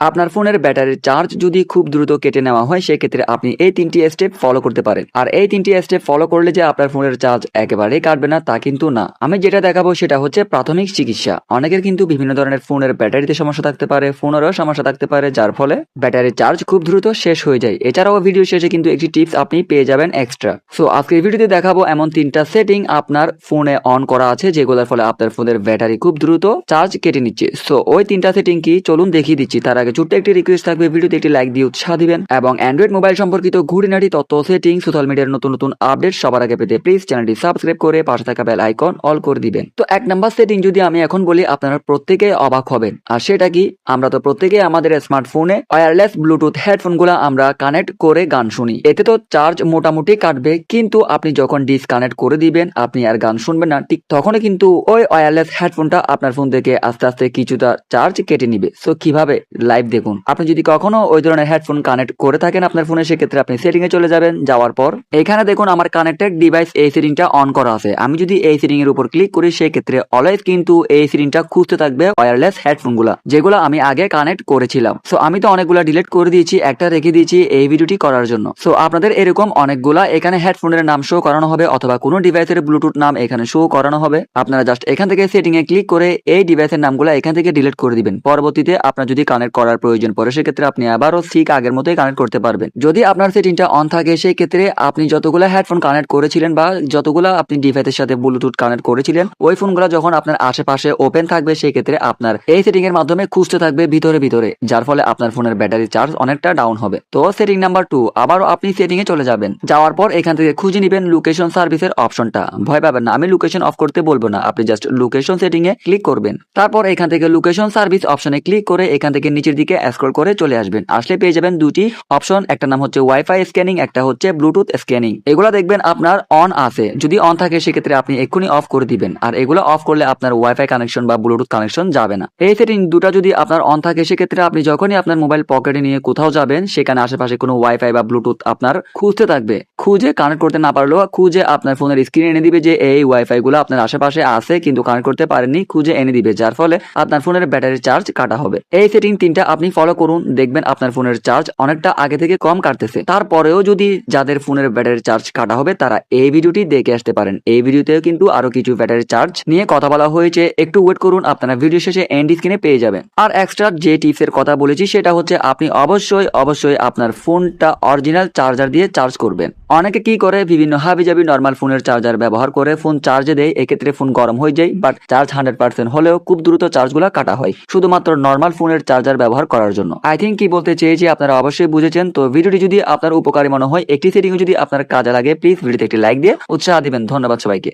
আপনার ফোনের ব্যাটারির চার্জ যদি খুব দ্রুত কেটে নেওয়া হয়, সেক্ষেত্রে আপনি এই তিনটি স্টেপ ফলো করতে পারেন। আর এই তিনটি স্টেপ ফলো করলে যে আপনার ফোনের চার্জ একেবারেই কাটবে না, তা কিন্তু না। আমি যেটা দেখাবো সেটা হচ্ছে প্রাথমিক চিকিৎসা। অনেকের কিন্তু বিভিন্ন ধরনের ফোনের ব্যাটারিতে সমস্যা থাকতে পারে, ফোনেরও সমস্যা থাকতে পারে, যার ফলে ব্যাটারির চার্জ খুব দ্রুত শেষ হয়ে যায়। এছাড়াও ভিডিও শেষে কিন্তু একটি টিপস আপনি পেয়ে যাবেন এক্সট্রা সো আজকের ভিডিওতে দেখাবো এমন তিনটা সেটিং আপনার ফোনে অন করা আছে, যেগুলোর ফলে আপনার ফোনের ব্যাটারি খুব দ্রুত চার্জ কেটে নিচ্ছে। সো ওই তিনটা সেটিং কি? চলুন দেখিয়ে দিচ্ছি, তার আগে ছোট্ট একটি রিকোয়েস্ট থাকবে, ভিডিওতে একটি লাইক দিয়ে উৎসাহ দিবেন এবং অ্যান্ড্রয়েড মোবাইল সম্পর্কিত ঘুরিনাটি তথ্য সেটিং সোশ্যাল মিডিয়ার নতুন নতুন আপডেট সবার আগে পেতে প্লিজ চ্যানেলটি সাবস্ক্রাইব করে পাশে থাকা বেল আইকন অল করে দিবেন। তো এক নাম্বার সেটিং যদি আমি এখন বলি, আপনারা প্রত্যেকে অবাক হবেন। আর সেটা কি? আমরা তো প্রত্যেকে আমাদের স্মার্টফোনে ওয়্যারলেস ব্লুটুথ হেডফোনগুলো আমরা কানেক্ট করে গান শুনি। এতে তো চার্জ মোটামুটি কাটবে, কিন্তু আপনি যখন ডিসকানেক্ট করে দিবেন, আপনি আর গান শুনবেন না, ঠিক তখনই কিন্তু ওই ওয়্যারলেস হেডফোনটা আপনার ফোন থেকে আস্তে আস্তে কিছুটা চার্জ কেটে নিবে। সো কীভাবে? লাইভ দেখুন। আপনি যদি কখনো ওই ধরনের হেডফোন কানেক্ট করে থাকেন আপনার ফোনে সেক্ষেত্রে আপনি সেটিং এ চলে যাবেন, যাওয়ার পর। এখানে দেখুন আমার কানেক্টেড ডিভাইস এই সেটিংটা অন করা আছে। আমি যদি এই সেটিং এর উপর ক্লিক করি, সেক্ষেত্রে অলওয়েজ কিন্তু এই সেটিংটা খুঁজতে থাকবে ওয়্যারলেস হেডফোনগুলা যেগুলো আমি আগে কানেক্ট করেছিলাম। সো আমি তো অনেকগুলা ডিলিট করে দিয়েছি, একটা রেখে দিয়েছি এই ভিডিওটি করার জন্য। সো আপনাদের এরকম অনেকগুলা এখানে হেডফোনের নাম শো করানো হবে, অথবা কোনো ডিভাইসের ব্লুটুথ নাম এখানে শো করানো হবে। আপনারা জাস্ট এখান থেকে সেটিং এ ক্লিক করে এই ডিভাইসের নামগুলো এখান থেকে ডিলিট করে দিবেন। পরবর্তীতে আপনার যদি কানেক্ট করার প্রয়োজন পড়ে, সেক্ষেত্রে আপনি আবারও ঠিক আগের মতোই কানেক্ট করতে পারবেন। যদি আপনার সেটিংটা অন থাকে সেই ক্ষেত্রে আপনি যতগুলো হেডফোন কানেক্ট করেছিলেন বা যতগুলো আপনি ডিভাইসের সাথে ব্লুটুথ কানেক্ট করেছিলেন, ওই ফোনগুলো যখন আপনার আশেপাশে ওপেন থাকবে সেই ক্ষেত্রে আপনার এই সেটিং এর মাধ্যমে খুঁজতে থাকবে ভিতরে ভিতরে, যার ফলে আপনার ফোনের ব্যাটারি চার্জ অনেকটা ডাউন হবে। তো সেটিং নাম্বার টু আবারও আপনি সেটিং এ চলে যাবেন। যাওয়ার পর এখান থেকে খুঁজে নেবেন লোকেশন সার্ভিসের অপশনটা ভয় পাবেন না, আমি লোকেশন অফ করতে বলব না, আপনি জাস্ট লোকেশন সেটিং এ ক্লিক করবেন। তারপর এখান থেকে লোকেশন সার্ভিস অপশনে ক্লিক করে এখান থেকে নিচের দিকে স্ক্রল করে চলে আসবেন। আসলে পেয়ে যাবেন দুটি অপশন একটা নাম হচ্ছে ওয়াইফাই স্ক্যানিং একটা হচ্ছে ব্লুটুথ স্ক্যানিং এগুলো দেখবেন আপনার অন আছে। যদি অন থাকে, সেক্ষেত্রে আপনি এক্ষুনি অফ করে দিবেন। আর এগুলো অফ করলে আপনার ওয়াইফাই কানেকশন বা ব্লুটুথ কানেকশন যাবে না। এই সেটিং দুটা যদি আপনার অন থাকে, সেক্ষেত্রে আপনি যখনই আপনার মোবাইল পকেটে নিয়ে কোথাও যাবেন, সেখানে আশেপাশে কোনো ওয়াইফাই বা ব্লুটুথ আপনার খুঁজতে থাকবে। খুঁজে কানেক্ট করতে না পারলেও খুঁজে আপনার ফোনের স্ক্রিনে এনে দিবে যে, এই ওয়াইফাই গুলো আপনার আশেপাশে আছে, কিন্তু কানেক্ট করতে পারেননি। খুঁজে এনে দিবে, যার ফলে আপনার ফোনের ব্যাটারি চার্জ কাটা হবে। এই সেটিং তিনটা আপনি ফলো করুন, দেখবেন আপনার ফোনের চার্জ অনেকটা আগে থেকে কম কাটতেছে। তারপরেও যদি যাদের ফোনের ব্যাটারি চার্জ কাটা হবে, তারা এই ভিডিওটি দেখে আসতে পারেন। এই ভিডিওতেও কিন্তু আরও কিছু ব্যাটারি চার্জ নিয়ে কথা বলা হয়েছে। একটু ওয়েট করুন, আপনারা ভিডিও শেষে এন্ড স্ক্রিনে পেয়ে যাবেন। আর এক্সট্রা যে টিপস এর কথা বলেছি, সেটা হচ্ছে আপনি অবশ্যই অবশ্যই আপনার ফোনটা অরিজিনাল চার্জার দিয়ে চার্জ করবেন। অনেকে কি করে, বিভিন্ন হাবিজাবি নর্মাল ফোনের চার্জার ব্যবহার করে ফোন চার্জে দেয়, এক্ষেত্রে ফোন গরম হয়ে যায় বাট চার্জ হান্ড্রেড পার্সেন্ট হলেও খুব দ্রুত চার্জগুলো কাটা হয়। শুধুমাত্র নর্মাল ফোনের চার্জার ব্যবহার করার জন্য। আই থিঙ্ক কি বলতে চেয়েছি আপনারা অবশ্যই বুঝেছেন। তো ভিডিওটি যদি আপনার উপকারী মনে হয়, একটি সেটিং যদি আপনার কাজে লাগে প্লিজ ভিডিওতে একটি লাইক দিয়ে উৎসাহ দিবেন। ধন্যবাদ সবাইকে।